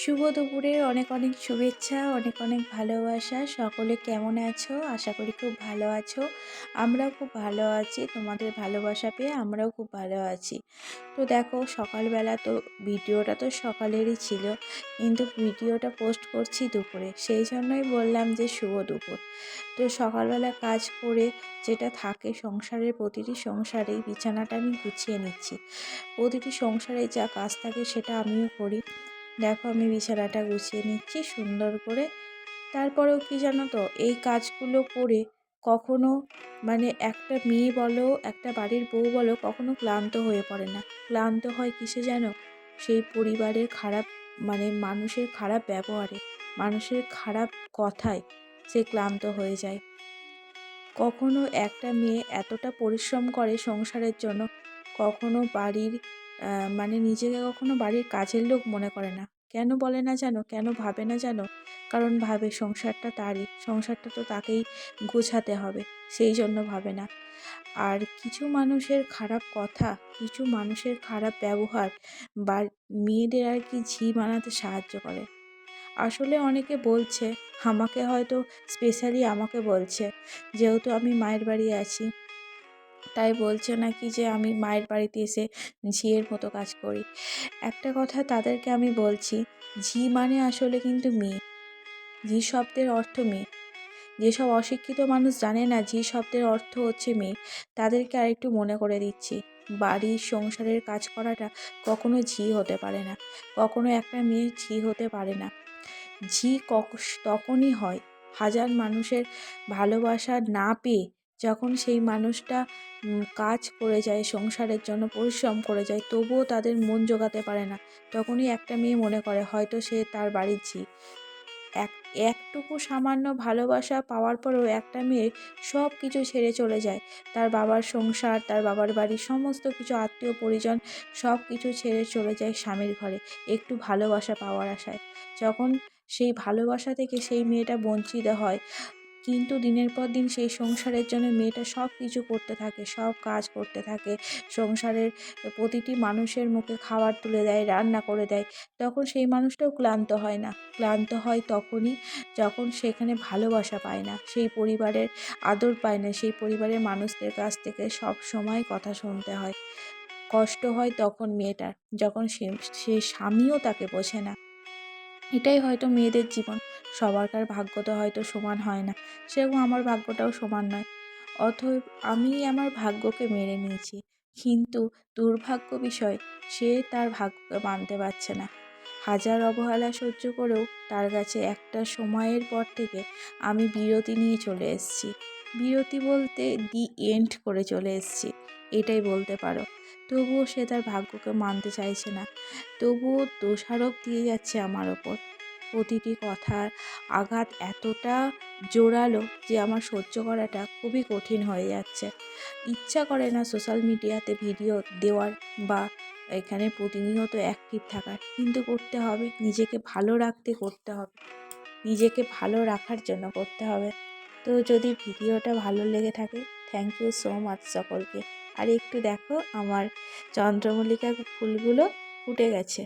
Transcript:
শুভ দুপুরের অনেক অনেক শুভেচ্ছা, অনেক অনেক ভালোবাসা। সকলে কেমন আছো? আশা করি খুব ভালো আছো। আমরাও খুব ভালো আছি। তোমাদের ভালোবাসা পেয়ে আমরাও খুব ভালো আছি। তো দেখো, সকালবেলা তো ভিডিওটা তো সকালেরই ছিল। কিন্তু ভিডিওটা পোস্ট করছি দুপুরে। সেই জন্যই বললাম যে শুভ দুপুর। তো সকালবেলা কাজ করে যেটা থাকে সংসারের প্রতিটি সংসারেই বিছানাটা আমি গুছিয়ে নিচ্ছি। প্রতিটি সংসারে যা কাজ থাকে সেটা আমিও করি। দেখো আমি বিছানাটা গুছিয়ে নিচ্ছি সুন্দর করে। তারপরেও কি জানো তো, এই কাজগুলো করে কখনো মানে একটা মেয়ে বলো, একটা বাড়ির বউ বলো, কখনো ক্লান্ত হয়ে পড়ে না। ক্লান্ত হয় কিসে জানো? সেই পরিবারের খারাপ মানে মানুষের খারাপ ব্যবহারে, মানুষের খারাপ কথায় সে ক্লান্ত হয়ে যায়। কখনো একটা মেয়ে এতটা পরিশ্রম করে সংসারের জন্য, কখনো বাড়ির মানে নিজেকে কখনো বাড়ির কাজের লোক মনে করে না। কেন বলে না জানো কেন ভাবে না জানো কারণ ভাবে সংসারটা তারই। সংসারটা তো তাকেই গোছাতে হবে, সেই জন্য ভাবে না। আর কিছু মানুষের খারাপ কথা, কিছু মানুষের খারাপ ব্যবহার বা মেয়েদের আর কি ঝি বানাতে সাহায্য করে। আসলে অনেকে বলছে, আমাকে হয়তো স্পেশালি আমাকে বলছে, যেহেতু আমি মায়ের বাড়ি আছি তাই বলছে নাকি যে আমি মায়ের বাড়িতে এসে ঝিয়ের মতো কাজ করি। একটা কথা তাদেরকে আমি বলছি, ঝি মানে আসলে কিন্তু মেয়ে। ঝি শব্দের অর্থ মেয়ে। যেসব অশিক্ষিত মানুষ জানে না ঝি শব্দের অর্থ হচ্ছে মেয়ে, তাদেরকে আরেকটু মনে করে দিচ্ছি। বাড়ির সংসারের কাজ করাটা কখনো ঝি হতে পারে না, কখনো একটা মেয়ে ঝি হতে পারে না। ঝি তখনই হয়, হাজার মানুষের ভালোবাসা না পেয়ে যখন সেই মানুষটা কাজ করে যায়, সংসারের জন্য পরিশ্রম করে যায়, তবুও তাদের মন জোগাতে পারে না। তখনই একটা মেয়ে মনে করে, হয়তো সে তার বাড়ির ঝি। এক, একটুকু সামান্য ভালোবাসা পাওয়ার পরেও একটা মেয়ে সব কিছু ছেড়ে চলে যায়। তার বাবার সংসার, তার বাবার বাড়ি সমস্ত কিছু, আত্মীয়, পরিজন সব কিছু ছেড়ে চলে যায় স্বামীর ঘরে, একটু ভালোবাসা পাওয়ার আশায়। যখন সেই ভালোবাসা থেকে সেই মেয়েটা বঞ্চিত হয় কিন্তু দিনের পর দিন সেই সংসারের জন্য মেয়েটা সব কিছু করতে থাকে, সব কাজ করতে থাকে। সংসারের প্রতিটি মানুষের মুখে খাবার তুলে দেয়, রান্না করে দেয়। তখন সেই মানুষটাও ক্লান্ত হয় না। ক্লান্ত হয় তখনই যখন সেখানে ভালোবাসা পায় না, সেই পরিবারের আদর পায় না, সেই পরিবারের মানুষদের কাছ থেকে সব সময় কথা শুনতে হয়। কষ্ট হয় তখন মেয়েটার, যখন সে স্বামীও তাকে বোঝে না। এটাই হয়তো মেয়েদের জীবন। সবারকার ভাগ্য তো হয়তো সমান হয় না সেরকম আমার ভাগ্যটাও সমান নয়। অতএব আমি আমার ভাগ্যকে মেনে নিয়েছি, কিন্তু দুর্ভাগ্য বিষয়, সে তার ভাগ্যকে মানতে পারছে না। হাজার অবহেলা সহ্য করেও তার কাছে একটা সময়ের পর থেকে আমি বিরতি নিয়ে চলে এসেছি। বিরতি বলতে দি এন্ড করে চলে এসেছি, এটাই বলতে পারো। তবুও সে তার ভাগ্যকে মানতে চাইছে না। তবুও দোষারোপ দিয়ে যাচ্ছে আমার ওপর। প্রতিটি কথার আঘাত এতটা জোরালো যে আমার সহ্য করাটা খুবই কঠিন হয়ে যাচ্ছে। ইচ্ছা করে না সোশ্যাল মিডিয়াতে ভিডিও দেওয়ার বা এখানে প্রতিনিয়ত অ্যাক্টিভ থাকার। কিন্তু করতে হবে, নিজেকে ভালো রাখতে করতে হবে। নিজেকে ভালো রাখার জন্য করতে হবে। তো যদি ভিডিওটা ভালো লেগে থাকে থ্যাংক ইউ সো মাচ সকলকে। আর একটু দেখো আমার চন্দ্রমল্লিকা ফুলগুলো ফুটে গেছে।